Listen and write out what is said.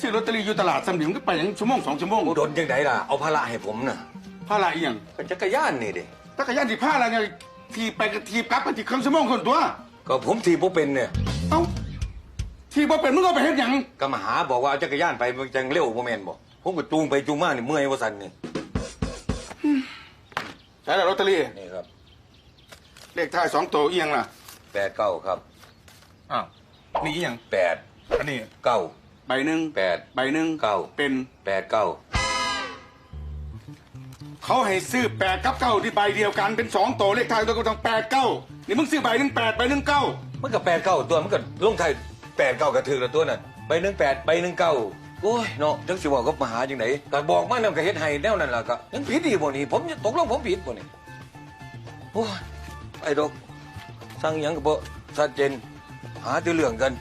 ซื้อลอตเตอรี่อยู่ตลาดสำลีมันก็ไปอย่างชั่วโมงสองชั่วโมงโดนจังไดล่ะ เอาภาระให้ผมน่ะพาละเอียงก็จักรยานนี่เด้จักรยานที่พาละไงทีไปกับทีกลับไปที่ครึ่งชั่วโมงคนตัว ก็ผมถีบบ่เป็นเนี่ย เอ้าทีบ่เป็นมึงเอาไปเฮ็ดหยังก็มาหาบอกว่าเอาจักรยานไปมันจังเร็วบ่แม่นบ่ผมก็จูงไปจูงมานี่เมื่อยว่าซั่นนี่ใช่แล้วลอตเตอรี่นี่ครับเลขท้ายสองตัวเอียงล่ะ89ครับอ้าว นี่เอียง8อันนี้9ใบหนึ่งแปดใบหนึ่งเก้าเป็น8 9เขาให้ซื้อแปดกับเก้าที่ใบเดียวกันเป็นสองตัวเลขท้ายตัวก็ต้องแปดเก้านี่มึงซื้อใบหนึ่งแปดใบหนึ่งเก้ามันก็8 9ตัวมันก็ลงท้าย8 9ก็ถึกแล้วตัวนั้นใบหนึง8ใบหนึง9โอ้ยเนาะจังสิว่าก็มาหาจังไดก็บอกมานำก็เฮ็ดให้แนวนั้นล่ะก็ยังผิดอีกบ่นี่ผมตกลงผมผิดบ่นี่โอ้ยไอ้ดอกสั่งหยังก็บ่ชัดเจน หาแต่เรื่องกัน